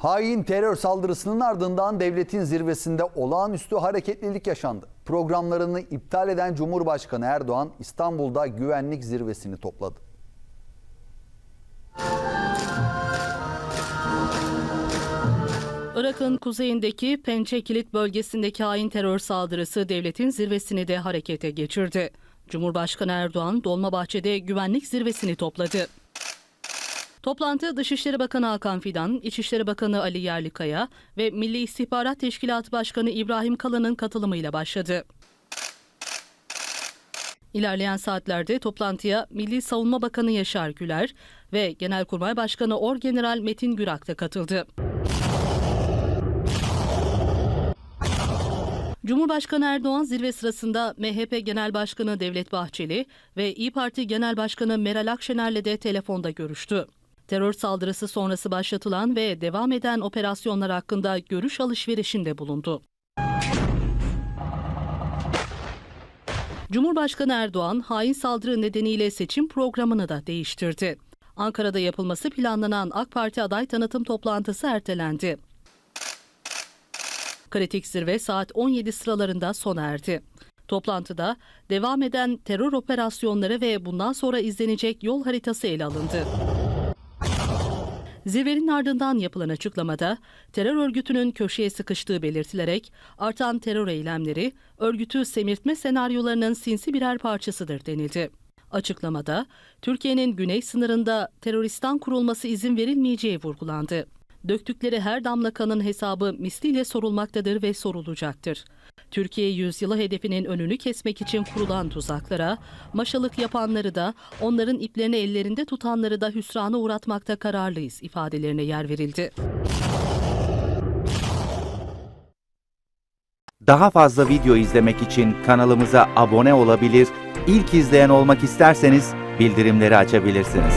Hain terör saldırısının ardından devletin zirvesinde olağanüstü hareketlilik yaşandı. Programlarını iptal eden Cumhurbaşkanı Erdoğan İstanbul'da güvenlik zirvesini topladı. Irak'ın kuzeyindeki Pençe Kilit bölgesindeki hain terör saldırısı devletin zirvesini de harekete geçirdi. Cumhurbaşkanı Erdoğan Dolmabahçe'de güvenlik zirvesini topladı. Toplantı Dışişleri Bakanı Hakan Fidan, İçişleri Bakanı Ali Yerlikaya ve Milli İstihbarat Teşkilatı Başkanı İbrahim Kalın'ın katılımıyla başladı. İlerleyen saatlerde toplantıya Milli Savunma Bakanı Yaşar Güler ve Genelkurmay Başkanı Orgeneral Metin Gürak da katıldı. Cumhurbaşkanı Erdoğan zirve sırasında MHP Genel Başkanı Devlet Bahçeli ve İyi Parti Genel Başkanı Meral Akşener'le de telefonda görüştü. Terör saldırısı sonrası başlatılan ve devam eden operasyonlar hakkında görüş alışverişinde bulundu. Cumhurbaşkanı Erdoğan hain saldırı nedeniyle seçim programını da değiştirdi. Ankara'da yapılması planlanan AK Parti aday tanıtım toplantısı ertelendi. Kritik zirve saat 17 sıralarında sona erdi. Toplantıda devam eden terör operasyonları ve bundan sonra izlenecek yol haritası ele alındı. Zirvenin ardından yapılan açıklamada terör örgütünün köşeye sıkıştığı belirtilerek artan terör eylemleri örgütü semirtme senaryolarının sinsi birer parçasıdır denildi. Açıklamada Türkiye'nin güney sınırında teröristan kurulması izin verilmeyeceği vurgulandı. Döktükleri her damla kanın hesabı misliyle sorulmaktadır ve sorulacaktır. Türkiye yüzyılı hedefinin önünü kesmek için kurulan tuzaklara, maşalık yapanları da, onların iplerini ellerinde tutanları da hüsrana uğratmakta kararlıyız ifadelerine yer verildi. Daha fazla video izlemek için kanalımıza abone olabilir, ilk izleyen olmak isterseniz bildirimleri açabilirsiniz.